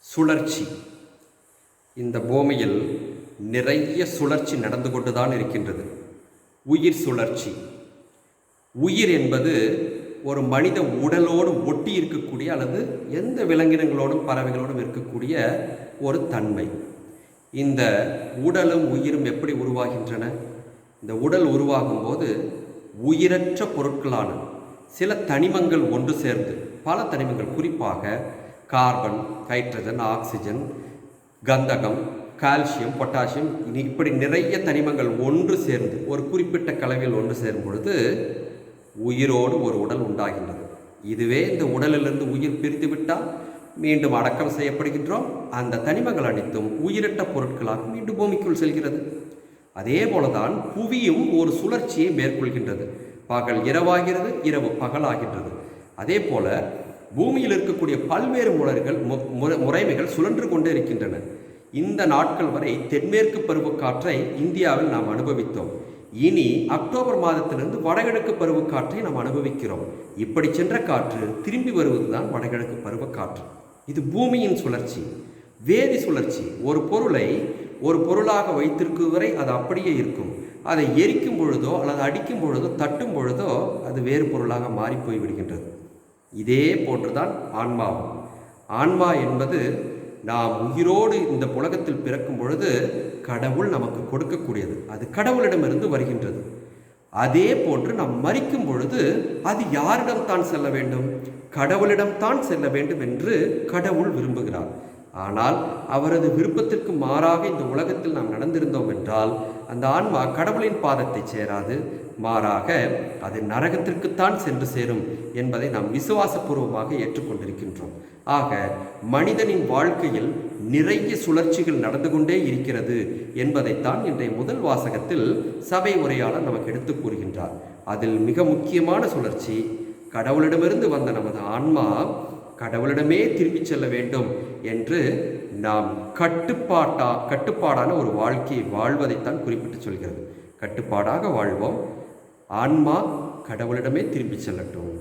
சுழற்சி. இந்த பூமியில் நிறைய சுழற்சி நடந்து கொண்டுதான் இருக்கின்றது. உயிர் சுழற்சி. உயிர் என்பது ஒரு மனித உடலோடு ஒட்டி இருக்கக்கூடிய அல்லது எந்த விலங்கினங்களோடும் பறவைகளோடும் இருக்கக்கூடிய ஒரு தன்மை. இந்த உடலும் உயிரும் எப்படி உருவாகின்றன? இந்த உடல் உருவாகும் போது உயிரற்ற பொருட்களான சில தனிமங்கள் ஒன்று சேர்ந்து பல தனிமங்கள் குறிப்பாக கார்பன் ஹைட்ரஜன் ஆக்சிஜன் கந்தகம் கால்சியம் பொட்டாசியம் இனி இப்படி நிறைய தனிமங்கள் ஒன்று சேர்ந்து ஒரு குறிப்பிட்ட கலவையில் ஒன்று சேரும் பொழுது உயிரோடு ஒரு உடல் உண்டாகின்றது. இதுவே இந்த உடலிலிருந்து உயிர் பிரிந்து விட்டால் மீண்டும் அடக்கம் செய்யப்படுகின்றோம். அந்த தனிமங்கள் அனைத்தும் உயிரிட்ட பொருட்களாக மீண்டும் பூமிக்குள் செல்கிறது. அதே போலதான் புவியும் ஒரு சுழற்சியை மேற்கொள்கின்றது. பகல் இரவாகிறது இரவு பகலாகின்றது. அதே போல பூமியில் இருக்கக்கூடிய பல்வேறு உலர்கள் முறைமைகள் சுழன்று கொண்டே இருக்கின்றன. இந்த நாட்கள் வரை தென்மேற்கு பருவக்காற்றை இந்தியாவில் நாம் அனுபவித்தோம். இனி அக்டோபர் மாதத்திலிருந்து வடகிழக்கு பருவக்காற்றை நாம் அனுபவிக்கிறோம். இப்படி சென்ற காற்று திரும்பி வருவதுதான் வடகிழக்கு பருவக்காற்று இது பூமியின் சுழற்சி வேதி சுழற்சி. ஒரு பொருளை ஒரு பொருளாக வைத்திருக்கும் வரை அது அப்படியே இருக்கும். அதை எரிக்கும் பொழுதோ அல்லது அடிக்கும் பொழுதோ தட்டும் பொழுதோ அது வேறு பொருளாக மாறி போய் விடுகின்றது இதே போன்றுதான் ஆன்மாவும். ஆன்மா என்பது நாம் உயிரோடு இந்த உலகத்தில் பிறக்கும் பொழுது கடவுள் நமக்கு கொடுக்கக்கூடியது. அது கடவுளிடமிருந்து வருகின்றது. அதே போன்று நாம் மறிக்கும் பொழுது அது யாரிடம் தான் செல்ல வேண்டும்? கடவுளிடம் தான் செல்ல வேண்டும் என்று கடவுள் விரும்புகிறார். ஆனால் அவரது விருப்பத்திற்கு மாறாக இந்த உலகத்தில் நாம் நடந்திருந்தோம் என்றால் அந்த ஆன்மா கடவுளின் பாதத்தை சேராது மாறாக அது நரகத்திற்குத்தான் சென்று சேரும் என்பதை நாம் விசுவாசபூர்வமாக ஏற்றுக்கொண்டிருக்கின்றோம். ஆக மனிதனின் வாழ்க்கையில் நிறைய சுழற்சிகள் நடந்து கொண்டே இருக்கிறது என்பதைத்தான் இன்றைய முதல் வாசகத்தில் சபை உரையாளர் நமக்கு எடுத்துக் கூறுகின்றார். அதில் மிக முக்கியமான சுழற்சி கடவுளிடமிருந்து வந்த நமது ஆன்மா கடவுளிடமே திரும்பிச் செல்ல வேண்டும் என்று நாம் கட்டுப்பாட்டா கட்டுப்பாடான ஒரு வாழ்க்கையை வாழ்வதைத்தான் குறிப்பிட்டு சொல்கிறது. கட்டுப்பாடாக வாழ்வோம். ஆன்மா கடவுளிடமே திரும்பிச் செல்லட்டும்.